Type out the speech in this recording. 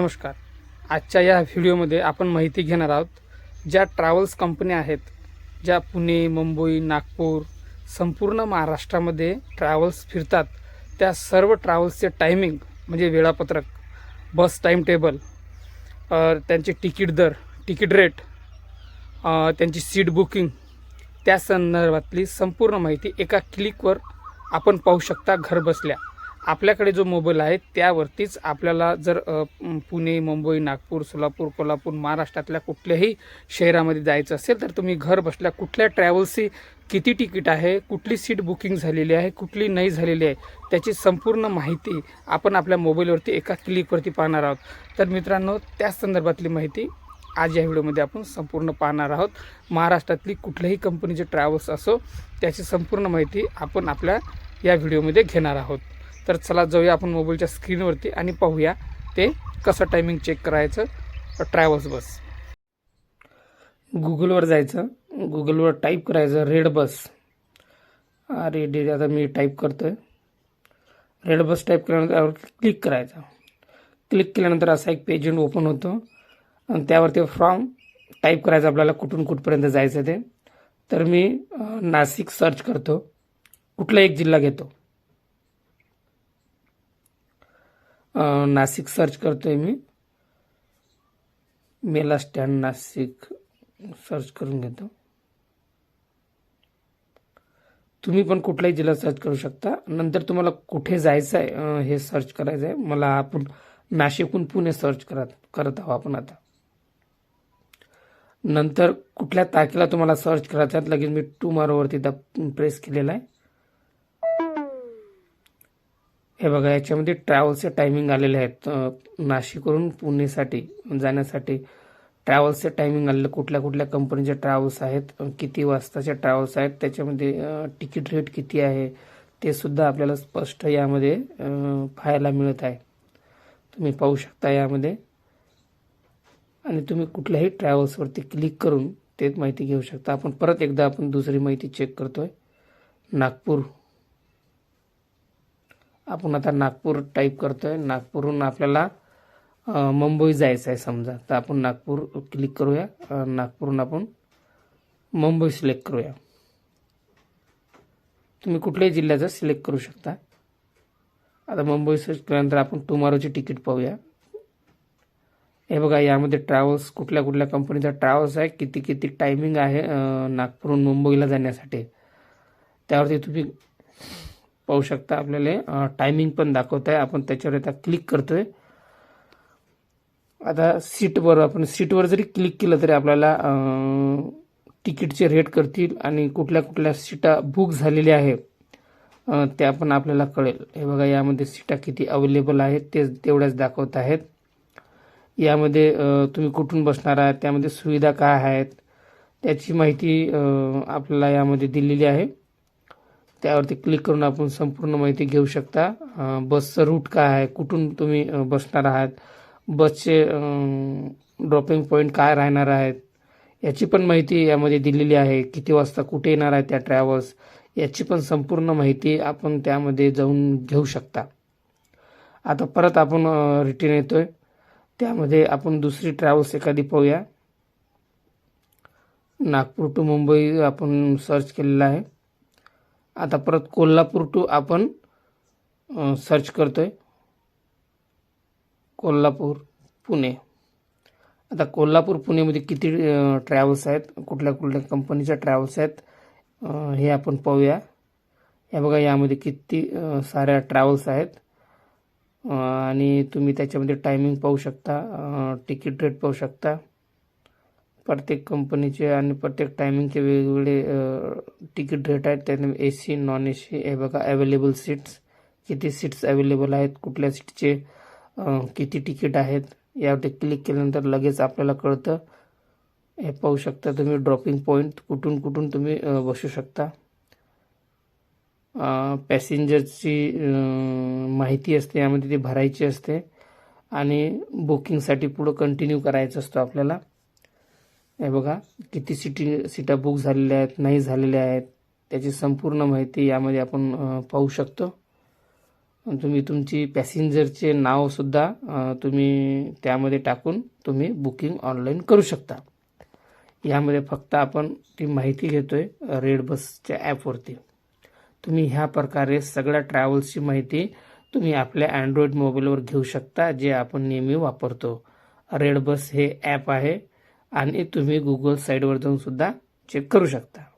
नमस्कार. आजच्या या व्हिडिओमध्ये आपण माहिती घेणार आहोत ज्या ट्रॅव्हल्स कंपन्या आहेत ज्या पुणे मुंबई नागपूर संपूर्ण महाराष्ट्रामध्ये ट्रॅव्हल्स फिरतात त्या सर्व ट्रॅव्हल्सचे टायमिंग म्हणजे वेळापत्रक बस टाईम टेबल त्यांचे तिकीट दर तिकीट रेट त्यांची सीट बुकिंग त्या संदर्भातली संपूर्ण माहिती एका क्लिकवर आपण पाहू शकता घर बसल्या आपल्याकडे जो मोबाईल आहे त्यावरतीच आपल्याला जर पुणे मुंबई नागपूर सोलापूर कोल्हापूर महाराष्ट्रातल्या कुठल्याही शहरामध्ये जायचं असेल तर तुम्ही घर बसल्या कुठल्या ट्रॅव्हल्सची किती तिकीट आहे कुठली सीट बुकिंग झालेली आहे कुठली नाही झालेली आहे त्याची संपूर्ण माहिती आपण आपल्या मोबाईलवरती एका क्लिकवरती पाहणार आहोत. तर मित्रांनो त्याच संदर्भातली माहिती आज या व्हिडिओमध्ये आपण संपूर्ण पाहणार आहोत. महाराष्ट्रातली कुठल्याही कंपनीचे ट्रॅव्हल्स असो त्याची संपूर्ण माहिती आपण आपल्या या व्हिडिओमध्ये घेणार आहोत. तर चला जाऊया आपण मोबाईलच्या स्क्रीनवरती आणि पाहूया ते कसं टायमिंग चेक करायचं. Travels bus. गुगलवर जायचं. गुगलवर टाईप करायचं रेड बस. अरे डे आता मी टाईप करतो आहे रेड बस टाईप केल्यानंतर त्यावर क्लिक करायचं. क्लिक केल्यानंतर असा एक पेज ओपन होतो. आणि त्यावरती फॉर्म टाईप करायचं आपल्याला कुठून कुठपर्यंत जायचं ते. तर मी नाशिक सर्च करतो. कुठला एक जिल्हा घेतो? नाशिक सर्च करतोय मी. मेला स्टँड नाशिक सर्च करून घेतो. तुम्ही पण कुठलाही जिल्हा सर्च करू शकता. नंतर तुम्हाला कुठे जायचं आहे हे सर्च करायचं आहे मला आपण नाशिकहून पुणे सर्च करत करत आहोत आपण आता. नंतर कुठल्या तारखेला तुम्हाला सर्च करायचं आहे लगेच मी टुमारोवरती प्रेस केलेला आहे. हे बघा याच्यामध्ये ट्रॅव्हल्सचे टायमिंग आलेले आहेत. नाशिकवरून पुणेसाठी जाण्यासाठी ट्रॅव्हल्सचे टायमिंग आलेले कुठल्या कुठल्या कंपनीचे ट्रॅव्हल्स आहेत किती वाजताचे ट्रॅव्हल्स आहेत त्याच्यामध्ये तिकीट रेट किती आहे ते सुद्धा आपल्याला स्पष्ट यामध्ये पाहायला मिळत आहे. तुम्ही पाहू शकता यामध्ये. आणि तुम्ही कुठल्याही ट्रॅव्हल्सवरती क्लिक करून तेच माहिती घेऊ शकता. आपण परत एकदा आपण दुसरी माहिती चेक करतोय. नागपूर आपण आता नागपूर टाईप करतोय. नागपूरहून आपल्याला मुंबई जायचं आहे समजा. तर आपण नागपूर क्लिक करूया. नागपूरहून आपण मुंबई सिलेक्ट करूया. तुम्ही कुठल्याही जिल्ह्याचं सिलेक्ट करू शकता. आता मुंबई सर्च केल्यानंतर आपण टुमारोची तिकीट पाहूया. हे बघा यामध्ये ट्रॅव्हल्स कुठल्या कुठल्या कंपनीचा ट्रॅव्हल्स आहे किती किती टायमिंग आहे नागपूरहून मुंबईला जाण्यासाठी. त्यावरती तुम्ही पाहू शकता आपल्याला. टायमिंग पण दाखवत आहे आपण त्याच्यावर आता क्लिक करतोय. आता सीटवर आपण सीटवर जरी क्लिक केलं तरी आपल्याला तिकीटचे रेट करतील आणि कुठल्या कुठल्या सीटा बुक झालेल्या आहेत त्या पण आपल्याला कळेल. हे बघा यामध्ये सीटा किती अवेलेबल आहेत ते तेवढ्याच दाखवत आहेत. यामध्ये तुम्ही कुठून बसणार आहात त्यामध्ये सुविधा काय आहेत त्याची माहिती आपल्याला यामध्ये दिलेली आहे. त्यावरती क्लिक करून आपण संपूर्ण माहिती घेऊ शकता. बसचं रूट काय आहे? कुठून तुम्ही बसणार आहात? बसचे ड्रॉपिंग पॉईंट काय राहणार आहेत? याची पण माहिती यामध्ये दिलेली आहे. किती वाजता कुठे येणार आहे त्या ट्रॅव्हल्स याची पण संपूर्ण माहिती आपण त्यामध्ये जाऊन घेऊ शकता. आता परत आपण रिटर्न येतोय. त्यामध्ये आपण दुसरी ट्रॅव्हल्स एखादी पाहूया. नागपूर टू मुंबई आपण सर्च केलेलं आहे. आता परत कोल्हापूर टू आपण सर्च सर्च करतोय. कोल्हापूर पुणे. आता कोल्हापूर पुणेमध्ये किती ट्रॅव्हल्स आहेत? कुठल्या कुठल्या कंपनीच्या ट्रॅव्हल्स आहेत? हे आपण पाहूया. हे बघा यामध्ये किती साऱ्या ट्रॅव्हल्स आहेत. आणि तुम्ही त्याच्यामध्ये टायमिंग पाहू शकता तिकीट रेट पाहू शकता. प्रत्येक कंपनीचे आणि प्रत्येक टायमिंगचे वेगवेगळे तिकीट रेट आहेत. त्याने A C non A C हे बघा अवेलेबल सीट्स किती सीट्स अवेलेबल आहेत कुठल्या सीटचे किती तिकीट आहेत यावरती क्लिक केल्यानंतर लगेच आपल्याला कळतं. हे पाहू शकता तुम्ही ड्रॉपिंग पॉईंट कुठून कुठून तुम्ही बसू शकता. पॅसेंजरची माहिती असते यामध्ये ती भरायची असते. आणि बुकिंगसाठी पुढं कंटिन्यू करायचं असतं आपल्याला. हे बघा किती सिटी सीटा बुक झालेल्या आहेत नाही झालेल्या आहेत त्याची संपूर्ण माहिती यामध्ये आपण पाहू शकतो. तुम्ही तुमची पॅसेंजरचे नावसुद्धा तुम्ही त्यामध्ये टाकून तुम्ही बुकिंग ऑनलाईन करू शकता. यामध्ये फक्त आपण ती माहिती घेतो आहे रेड बसच्या ॲपवरती तुम्ही ह्या प्रकारे सगळ्या ट्रॅव्हल्सची माहिती तुम्ही आपल्या अँड्रॉइड मोबाईलवर घेऊ शकता जे आपण नेहमी वापरतो. रेड बस हे ॲप आहे आणि तुम्ही गुगल साईटवर जाऊन सुद्धा चेक करू शकता.